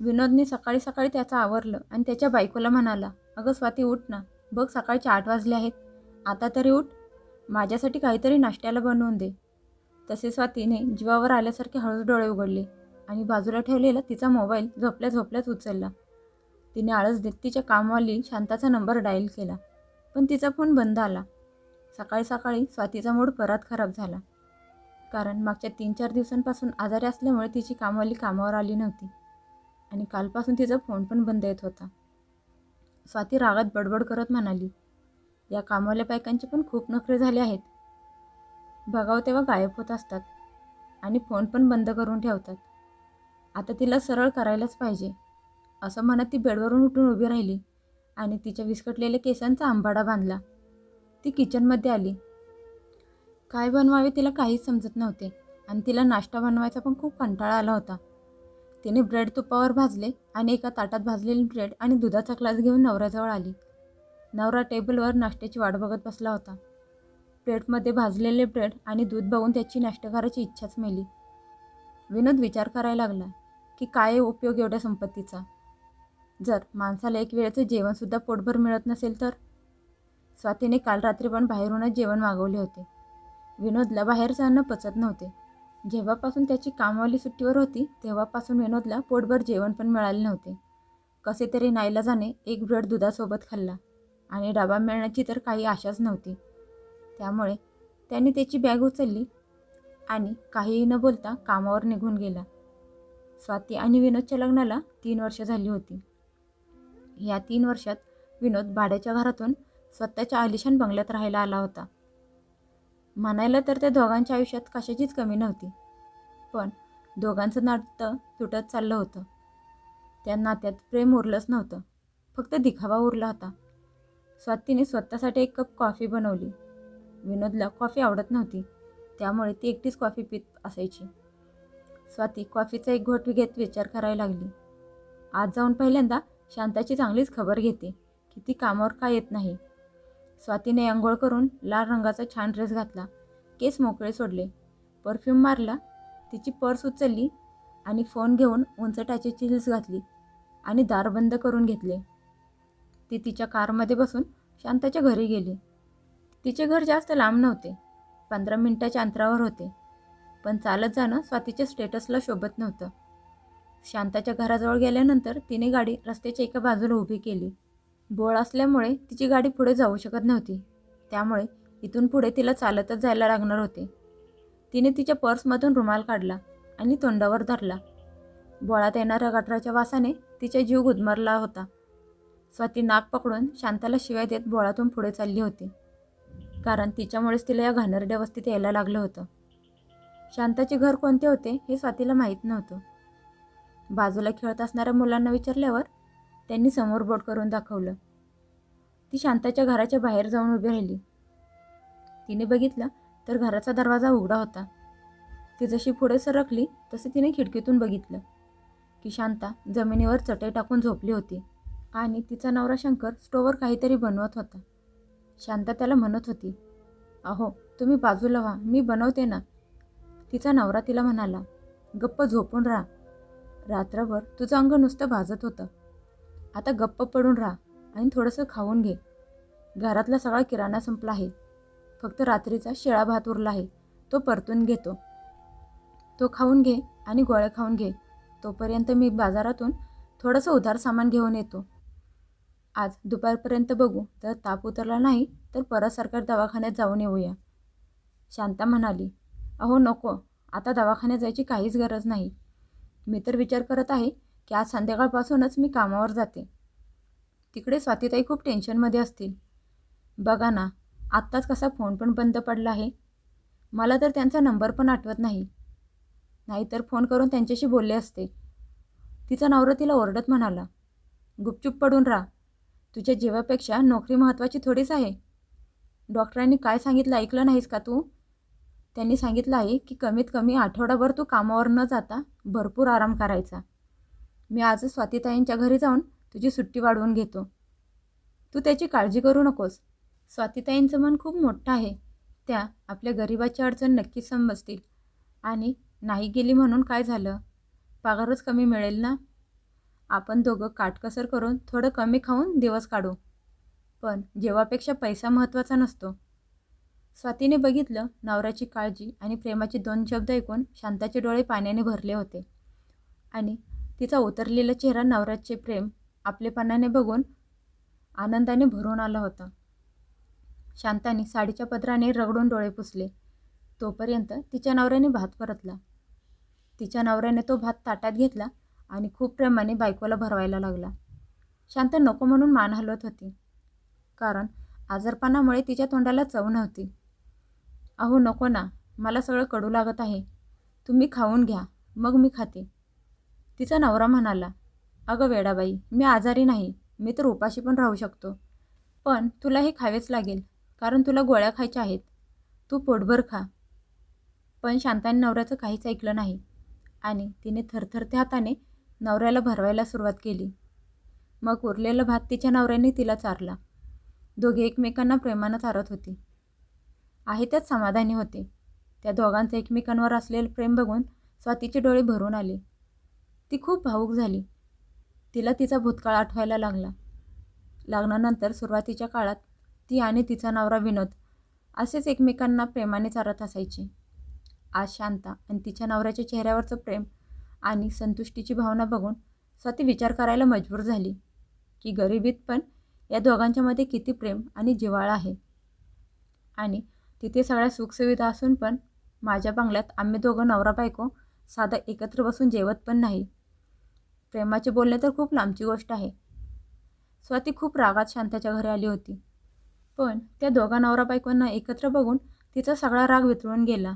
विनोदने सकाळी सकाळी त्याचं आवरलं आणि त्याच्या बायकोला म्हणाला अगं स्वाती उठ ना. बघ सकाळचे आठ वाजले आहेत. आता तरी उठ. माझ्यासाठी काहीतरी नाश्त्याला बनवून दे. तसे स्वातीने जीवावर आल्यासारखे हळूच डोळे उघडले आणि बाजूला ठेवलेला तिचा मोबाईल झोपल्या झोपल्याच उचलला. तिने आळस देत तिच्या कामवाली शांताचा नंबर डायल केला पण तिचा फोन बंद आला. सकाळी सकाळी स्वातीचा मूड परत खराब झाला कारण मागच्या तीन चार दिवसांपासून आजारी असल्यामुळे तिची कामवाली कामावर आली नव्हती. आणि कालपासून तिचा फोन पण बंद येत होता. स्वाती रागात बडबड करत म्हणाली या कामवाल्या बायकांचे पण खूप नखरे झाले आहेत. बघावं तेव्हा गायब होत असतात आणि फोन पण बंद करून ठेवतात. आता तिला सरळ करायलाच पाहिजे. असं म्हणत ती बेडवरून उठून उभी राहिली आणि तिच्या विस्कटलेल्या केसांचा आंबाडा बांधला. ती किचनमध्ये आली. काय बनवावे तिला काहीच समजत नव्हते आणि तिला नाश्ता बनवायचा पण खूप कंटाळा आला होता. तिने ब्रेड तुपावर भाजले आणि एका ताटात भाजलेली ब्रेड आणि दुधाचा ग्लास घेऊन नवऱ्याजवळ आली. नवरा टेबलवर नाश्त्याची वाट बघत बसला होता. प्लेटमध्ये भाजलेले ब्रेड आणि दूध बघून त्याची नाश्ता करायची इच्छाच मेली. विनोद विचार करायला लागला की काय उपयोग एवढ्या संपत्तीचा? जर माणसाला एक वेळेचं जेवणसुद्धा पोटभर मिळत नसेल तर? स्वातीने काल रात्री पण बाहेरूनच जेवण मागवले होते. विनोदला बाहेरचं अन्न पचत नव्हते. जेव्हापासून त्याची कामवाली सुट्टीवर होती तेव्हापासून विनोदला पोटभर जेवण पण मिळाले नव्हते. कसे तरी नाईलाजाने एक ब्रेड दुधासोबत खाल्ला आणि डबा मिळण्याची तर काही आशाच नव्हती. त्यामुळे त्याने त्याची बॅग उचलली आणि काहीही न बोलता कामावर निघून गेला. स्वाती आणि विनोदच्या लग्नाला तीन वर्ष झाली होती. या तीन वर्षात विनोद भाड्याच्या घरातून स्वतःच्या आलिशान बंगल्यात राहायला आला होता. म्हणायला तर त्या दोघांच्या आयुष्यात कशाचीच कमी नव्हती. पण दोघांचं नातं तुटत चाललं होतं. त्या नात्यात प्रेम उरलंच नव्हतं. फक्त दिखावा उरला होता. स्वातीने स्वतःसाठी एक कप कॉफी बनवली. विनोदला कॉफी आवडत नव्हती. त्यामुळे ती एकटीच कॉफी पित असायची. स्वाती कॉफीचा एक घोट घेत विचार करायला लागली. आज जाऊन पहिल्यांदा शांताची चांगलीच खबर घेते की ती कामावर का येत नाही. स्वातीने अंघोळ करून लाल रंगाचा छान ड्रेस घातला. केस मोकळे सोडले. परफ्यूम मारला. तिची पर्स उचलली आणि फोन घेऊन उंच टाचेची हिल्स घातली आणि दार बंद करून घेतले. ती तिच्या कारमध्ये बसून शांताच्या घरी गेली. तिचे घर जास्त लांब नव्हते. पंधरा मिनिटाच्या अंतरावर होते. पण चालत जाणं स्वातीच्या स्टेटसला शोभत नव्हतं. शांताच्या घराजवळ गेल्यानंतर तिने गाडी रस्त्याच्या एका बाजूला उभी केली. बोळ असल्यामुळे तिची गाडी पुढे जाऊ शकत नव्हती. त्यामुळे इथून पुढे तिला चालतच जायला लागणार होते. तिने तिच्या पर्समधून रुमाल काढला आणि तोंडावर धरला. बोळात येणाऱ्या गटराच्या वासाने तिचा जीव गुदमरला होता. स्वाती नाक पकडून शांताला शिवाय देत बोळातून पुढे चालली होती. कारण तिच्यामुळेच तिला या घाणेरड्या वस्तीत यायला लागलं होतं. शांताचे घर कोणते होते हे स्वातीला माहीत नव्हतं. बाजूला खेळत असणाऱ्या मुलांना विचारल्यावर त्यांनी समोर बोट करून दाखवलं. ती शांताच्या घराच्या बाहेर जाऊन उभी राहिली. तिने बघितलं तर घराचा दरवाजा उघडा होता. ती जशी पुढे सरकली तसे तिने खिडकीतून बघितलं की शांता जमिनीवर चटई टाकून झोपली होती आणि तिचा नवरा शंकर स्टोवर काहीतरी बनवत होता. शांता त्याला म्हणत होती अहो तुम्ही बाजूला व्हा मी बनवते ना. तिचा नवरा तिला म्हणाला गप्प झोपून राहा. रात्रभर तुझं अंग नुसतं भाजत होतं. आता गप्प पडून राहा आणि थोडंसं खाऊन घे. घरातला सगळा किराणा संपला आहे. फक्त रात्रीचा शिळा भात उरला आहे. तो परतून घेतो. तो खाऊन घे आणि गोळ्या खाऊन घे. तोपर्यंत मी बाजारातून थोडंसं उधार सामान घेऊन येतो. आज दुपारपर्यंत बघू. तर ताप उतरला नाही तर परत सरकार दवाखान्यात जाऊन येऊया. शांता म्हणाली अहो नको. आता दवाखान्यात जायची काहीच गरज नाही. मी तर विचार करत आहे की आज संध्याकाळपासूनच मी कामावर जाते. तिकडे स्वातीताई खूप टेन्शनमध्ये असतील. बघा ना आत्ताच कसा फोन पण बंद पडला आहे. मला तर त्यांचा नंबर पण आठवत नाही. नाहीतर फोन करून त्यांच्याशी बोलले असते. तिचा नवरा तिला ओरडत म्हणाला गुपचूप पडून राहा. तुझ्या जीवापेक्षा नोकरी महत्त्वाची थोडीच आहे. डॉक्टरांनी काय सांगितलं ऐकलं नाहीस का तू? त्यांनी सांगितलं आहे की कमीत कमी आठवडाभर तू कामावर न जाता भरपूर आराम करायचा. मी आज स्वातीताईंच्या घरी जाऊन तुझी सुट्टी वाढवून घेतो. तू त्याची काळजी करू नकोस. स्वातीताईंचं मन खूप मोठं आहे. त्या आपल्या गरिबाची अडचण नक्कीच समजतील. आणि नाही गेली म्हणून काय झालं? पगारच कमी मिळेल ना? आपण दोघं काटकसर करून थोडं कमी खाऊन दिवस काढू. पण जेव्हापेक्षा पैसा महत्त्वाचा नसतो. स्वातीने बघितलं नवऱ्याची काळजी आणि प्रेमाचे दोन शब्द ऐकून शांताचे डोळे पाण्याने भरले होते. आणि तिचा उतरलेला चेहरा नवऱ्याचे प्रेम आपलेपणाने बघून आनंदाने भरून आला होता. शांताने साडीच्या पदराने रगडून डोळे पुसले. तोपर्यंत तिच्या नवऱ्याने भात परतला. तिच्या नवऱ्याने तो भात ताटात घेतला आणि खूप प्रेमाने बायकोला भरवायला लागला. शांत नको म्हणून मान हलवत होती. कारण आजारपणामुळे तिच्या तोंडाला चव नव्हती. अहो नको ना. मला सगळं कडू लागत आहे. तुम्ही खाऊन घ्या. मग मी खाते. तिचा नवरा म्हणाला अगं वेडाबाई मी आजारी नाही मी तर उपाशी पण राहू शकतो. पण तुला हे खावेच लागेल कारण तुला गोळ्या खायच्या आहेत. तू पोटभर खा. पण शांताने नवऱ्याचं काहीच ऐकलं नाही आणि तिने थरथरत्या हाताने नवऱ्याला भरवायला सुरुवात केली. मग उरलेला भात तिच्या नवऱ्याने तिला चारला. दोघे एकमेकांना प्रेमानं चारत होती. आहे त्यात समाधानी होते. त्या दोघांचं एकमेकांवर असलेलं प्रेम बघून स्वातीचे डोळे भरून आले. ती खूप भावूक झाली. तिला तिचा भूतकाळ आठवायला लागला. लग्नानंतर सुरुवातीच्या काळात ती आणि तिचा नवरा विनोद असेच एकमेकांना प्रेमाने चारत असायचे. आज शांता आणि तिच्या नवऱ्याच्या चेहऱ्यावरचं प्रेम आणि संतुष्टीची भावना बघून स्वतः विचार करायला मजबूर झाली की गरिबीत पण या दोघांच्यामध्ये किती प्रेम आणि जिव्हाळा आहे. आणि तिथे सगळ्या सुखसुविधा असून पण माझ्या बंगल्यात आम्ही दोघं नवरा बायको साधा एकत्र बसून जेवत पण नाही. प्रेमाचे बोलणे तर खूप लांबची गोष्ट आहे. स्वाती खूप रागात शांताच्या घरी आली होती. पण त्या दोघा नवरा बायकोंना एकत्र बघून तिचा सगळा राग वितळून गेला.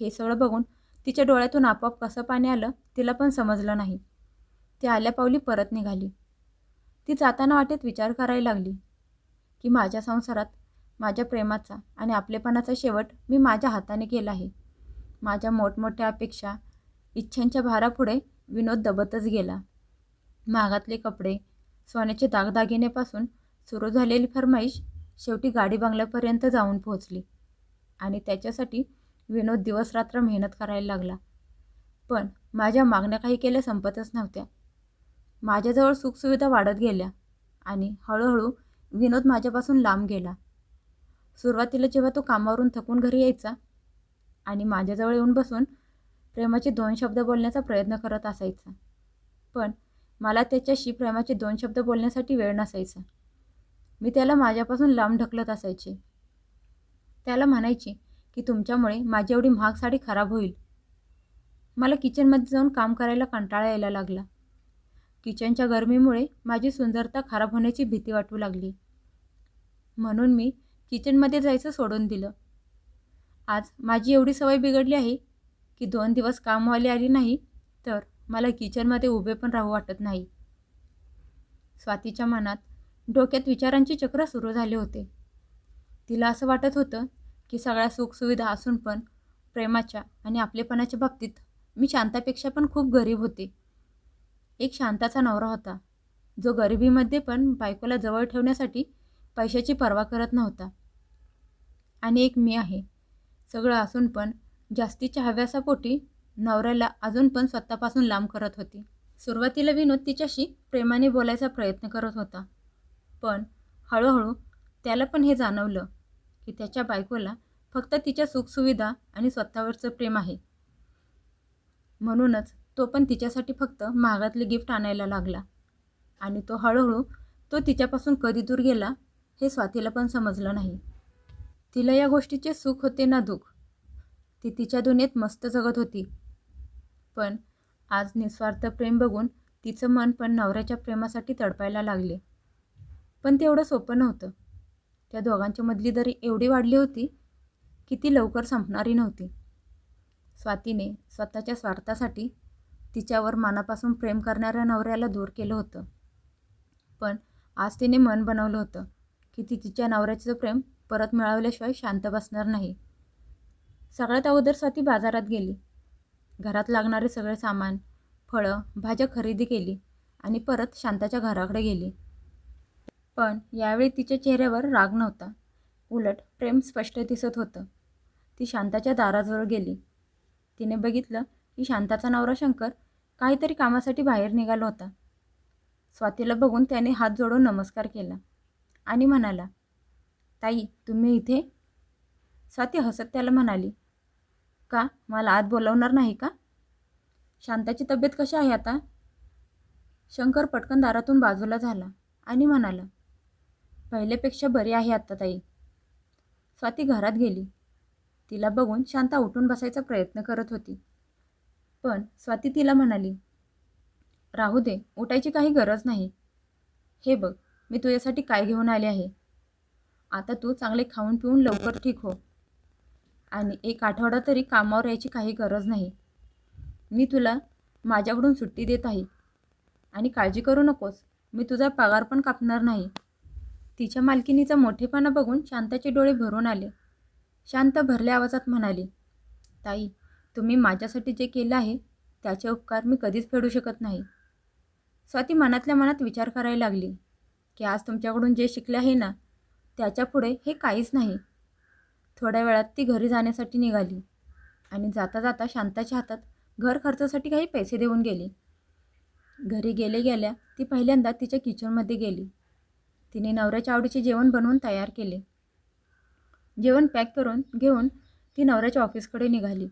हे सगळं बघून तिच्या डोळ्यातून आपोआप कसं पाणी आलं तिला पण समजलं नाही. ती आल्या पावली परत निघाली. ती जाताना वाटेत विचार करायला लागली की माझ्या संसारात माझ्या प्रेमाचा आणि आपलेपणाचा शेवट मी माझ्या हाताने केला आहे. माझ्या मोठमोठ्या अपेक्षा इच्छांच्या भारापुढे विनोद दबतच गेला. महागातले कपडे सोन्याचे दागदागिनेपासून सुरू झालेली फरमाईश शेवटी गाडी बंगल्यापर्यंत जाऊन पोहोचली आणि त्याच्यासाठी विनोद दिवसरात्र मेहनत करायला लागला. पण माझ्या मागण्या काही केल्या संपतच नव्हत्या. माझ्याजवळ सुखसुविधा वाढत गेल्या आणि हळूहळू विनोद माझ्यापासून लांब गेला. सुरुवातीला जेव्हा तो कामावरून थकून घरी यायचा आणि माझ्याजवळ येऊन बसून प्रेमाचे दोन शब्द बोलण्याचा प्रयत्न करत असायचा. पण मला त्याच्याशी प्रेमाचे दोन शब्द बोलण्यासाठी वेळ नसायचा. मी त्याला माझ्यापासून लांब ढकलत असायचे. त्याला म्हणायचे की तुमच्यामुळे माझी एवढी महाग साडी खराब होईल. मला किचनमध्ये जाऊन काम करायला कंटाळा यायला लागला. किचनच्या गरमीमुळे माझी सुंदरता खराब होण्याची भीती वाटू लागली. म्हणून मी किचनमध्ये जायचं सोडून दिलं. आज माझी एवढी सवय बिघडली आहे की दोन दिवस कामवाली आली नाही तर मला किचनमध्ये उभे पण राहू वाटत नाही. स्वातीच्या मनात डोक्यात विचारांची चक्र सुरू झाले होते. तिला असं वाटत होतं की सगळ्या सुखसुविधा असून पण प्रेमाच्या आणि आपलेपणाच्या बाबतीत मी शांतापेक्षा पण खूप गरीब होते. एक शांताचा नवरा होता. जो गरिबीमध्ये पण बायकोला जवळ ठेवण्यासाठी पैशाची पर्वा करत नव्हता. आणि एक मी आहे. सगळं असून पण जास्तीच्या हव्यासापोटी नवऱ्याला अजून पण स्वतःपासून लांब करत होती. सुरुवातीला विनोद तिच्याशी प्रेमाने बोलायचा प्रयत्न करत होता. पण हळूहळू त्याला पण हे जाणवलं की त्याच्या बायकोला फक्त तिच्या सुखसुविधा आणि स्वतःवरचं प्रेम आहे. म्हणूनच तो पण तिच्यासाठी फक्त महागातले गिफ्ट आणायला लागला आणि तो हळूहळू तो तिच्यापासून कधी दूर गेला हे स्वातीला पण समजलं नाही. तिला या गोष्टीचे सुख होते ना दुःख. ती तिच्या दुनियेत मस्त जगत होती. पण आज निस्वार्थ प्रेम बघून तिचं मन पण नवऱ्याच्या प्रेमासाठी तडपायला लागले. पण तेवढं सोपं नव्हतं. त्या दोघांच्या मधली दरी एवढी वाढली होती की ती लवकर संपणारी नव्हती. स्वातीने स्वतःच्या स्वार्थासाठी तिच्यावर मनापासून प्रेम करणाऱ्या नवऱ्याला दूर केलं होतं. पण आज तिने मन बनवलं होतं की ती तिच्या नवऱ्याचं प्रेम परत मिळवल्याशिवाय शांत बसणार नाही. सगळ्यात अगोदर स्वाती बाजारात गेली. घरात लागणारे सगळे सामान फळं भाज्या खरेदी केली आणि परत शांताच्या घराकडे गेली. पण यावेळी तिच्या चेहऱ्यावर राग नव्हता. उलट प्रेम स्पष्ट दिसत होतं. ती शांताच्या दाराजवळ गेली. तिने बघितलं की शांताचा नवरा शंकर काहीतरी कामासाठी बाहेर निघाला होता. स्वातीला बघून त्याने हात जोडून नमस्कार केला आणि म्हणाला ताई तुम्ही इथे? स्वाती हसत त्याला म्हणाली का? मला आत बोलवणार नाही का? शांताची तब्येत कशी आहे आता? शंकर पटकन दारातून बाजूला झाला आणि म्हणाला पहिल्यापेक्षा बरी आहे आत्ता ताई. स्वाती घरात गेली. तिला बघून शांता उठून बसायचा प्रयत्न करत होती. पण स्वाती तिला म्हणाली राहू दे उठायची काही गरज नाही. हे बघ मी तुझ्यासाठी काय घेऊन आले आहे? आता तू चांगले खाऊन पिऊन लवकर ठीक हो. आणि एक आठवडा तरी कामावर यायची काही गरज नाही. मी तुला माझ्याकडून सुट्टी देत आहे. आणि काळजी करू नकोस मी तुझा पगार पण कापणार नाही. तिच्या मालकिनीचा मोठेपणा बघून शांताचे डोळे भरून आले. शांत भरल्या आवाजात म्हणाली ताई तुम्ही माझ्यासाठी जे केलं आहे त्याचे उपकार मी कधीच फेडू शकत नाही. स्वाती मनातल्या मनात विचार करायला लागली की आज तुमच्याकडून जे शिकले आहे ना त्याच्यापुढे हे काहीच नाही. थोड्या वेळात ती घरी जाण्यासाठी निघाली. आणि जाता जाता शांताच्या हातात घर खर्चासाठी काही पैसे देऊन गेली. घरी गेले गेल्या ती पहिल्यांदा तिच्या किचनमध्ये गेली. तिने नवऱ्याच्या आवडीचे जेवण बनवून तयार केले. जेवण पॅक करून घेऊन ती नवऱ्याच्या ऑफिसकडे निघाली.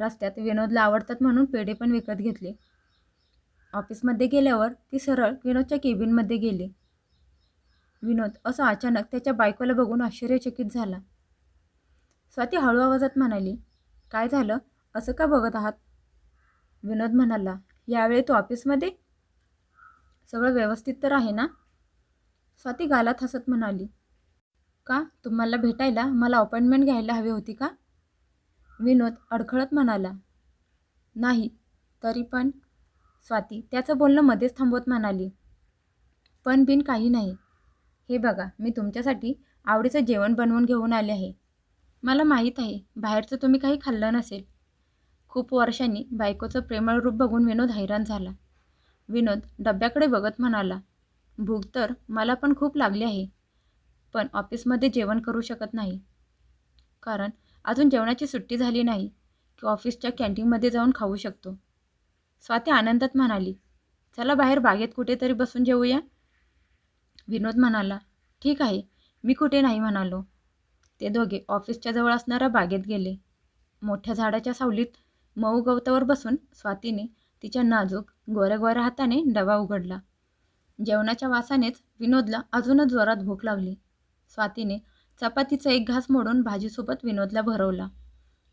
रस्त्यात विनोदला आवडतात म्हणून पेढे पण विकत घेतले. ऑफिसमध्ये गेल्यावर ती सरळ विनोदच्या केबिनमध्ये गेली. विनोद असं अचानक त्याच्या बायकोला बघून आश्चर्यचकित झाला. स्वाती हळू आवाजात म्हणाली काय झालं? असं का बघत आहात? विनोद म्हणाला यावेळी तू ऑफिसमध्ये? सगळं व्यवस्थित तर आहे ना? स्वाती गालात हसत म्हणाली का? तुम्हाला भेटायला मला अपॉइंटमेंट घ्यायला हवी होती का? विनोद अडखळत म्हणाला नाही तरी पण. स्वाती त्याचं बोलणं मध्येच थांबवत म्हणाली पण बिन काही नाही. हे बघा मी तुमच्यासाठी आवडीचं जेवण बनवून घेऊन आले आहे. मला माहीत आहे बाहेरचं तुम्ही काही खाल्लं नसेल. खूप वर्षांनी बायकोचं प्रेमळ रूप बघून विनोद हैराण झाला. विनोद डब्याकडे बघत म्हणाला भूक तर मला पण खूप लागली आहे पण ऑफिसमध्ये जेवण करू शकत नाही. कारण अजून जेवणाची सुट्टी झाली नाही की ऑफिसच्या कॅन्टीनमध्ये जाऊन खाऊ शकतो. स्वाती आनंदात म्हणाली चला बाहेर बागेत कुठेतरी बसून जेवूया विनोद म्हणाला ठीक आहे मी कुठे नाही म्हणालो. ते दोघे ऑफिसच्या जवळ असणाऱ्या बागेत गेले. मोठ्या झाडाच्या सावलीत मऊ गवतावर बसून स्वातीने तिच्या नाजूक गोऱ्या गोऱ्या हाताने डबा उघडला. जेवणाच्या वासानेच विनोदला अजूनच जोरात भूक लागली. स्वातीने चपातीचा एक घास मोडून भाजीसोबत विनोदला भरवला.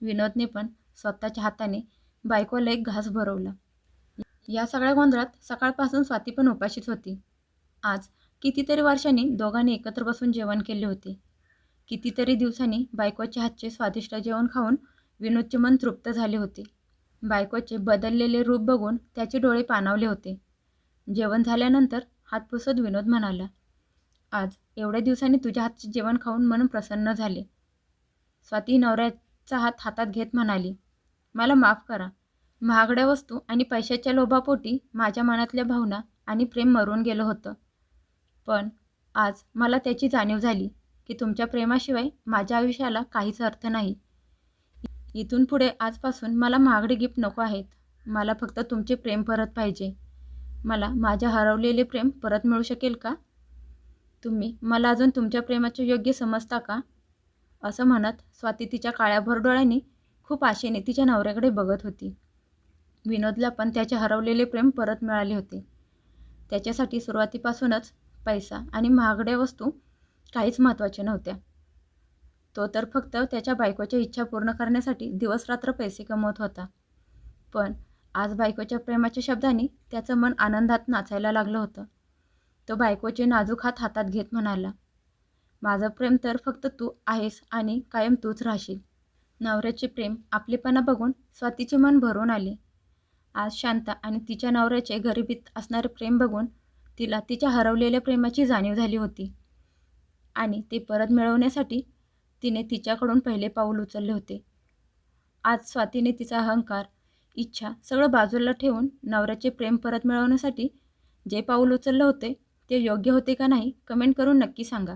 विनोदने पण स्वतःच्या हाताने बायकोला एक घास भरवला. या सगळ्या गोंधळात सकाळपासून स्वाती पण उपाशीच होती. आज कितीतरी वर्षांनी दोघांनी एकत्र बसून जेवण केले होते. कितीतरी दिवसांनी बायकोच्या हातचे स्वादिष्ट जेवण खाऊन विनोदचे मन तृप्त झाले होते. बायकोचे बदललेले रूप बघून त्याचे डोळे पाणावले होते. जेवण झाल्यानंतर हात पुसत विनोद म्हणाला आज एवढ्या दिवसांनी तुझ्या हातचे जेवण खाऊन मन प्रसन्न झाले. स्वाती नवऱ्याचा हात हातात घेत म्हणाली मला माफ करा. महागड्या वस्तू आणि पैशाच्या लोभापोटी माझ्या मनातल्या भावना आणि प्रेम मरून गेलं होतं. पण आज मला त्याची जाणीव झाली. की तुमच्या प्रेमाशिवाय माझ्या आयुष्याला काहीच अर्थ नाही. इथून पुढे आजपासून मला महागडे गिफ्ट नको आहेत. मला फक्त तुमचे प्रेम परत पाहिजे. मला माझ्या हरवलेले प्रेम परत मिळू शकेल का? तुम्ही मला अजून तुमच्या प्रेमाचे योग्य समजता का? असं म्हणत स्वाती तिच्या काळ्याभर डोळ्यांनी खूप आशेने तिच्या नवऱ्याकडे बघत होती. विनोदला पण त्याचे हरवलेले प्रेम परत मिळाले होते. त्याच्यासाठी सुरुवातीपासूनच पैसा आणि महागड्या वस्तू काहीच महत्त्वाच्या नव्हत्या. तो तर फक्त त्याच्या बायकोच्या इच्छा पूर्ण करण्यासाठी दिवसरात्र पैसे कमवत होता. पण आज बायकोच्या प्रेमाच्या शब्दाने त्याचं मन आनंदात नाचायला लागलं होतं. तो बायकोचे नाजूक हात हातात घेत म्हणाला माझं प्रेम तर फक्त तू आहेस आणि कायम तूच राहशील. नवऱ्याचे प्रेम आपलेपणा बघून स्वातीचे मन भरून आले. आज शांता आणि तिच्या नवऱ्याचे गरिबीत असणारे प्रेम बघून तिला तिच्या हरवलेल्या प्रेमाची जाणीव झाली होती. आणि ते परत मिळवण्यासाठी तिने तिच्याकडून पहिले पाऊल उचलले होते. आज स्वातीने तिचा अहंकार इच्छा सगळं बाजूला ठेवून नवऱ्याचे प्रेम परत मिळवण्यासाठी जे पाऊल उचललं होते ते योग्य होते का नाही कमेंट करून नक्की सांगा.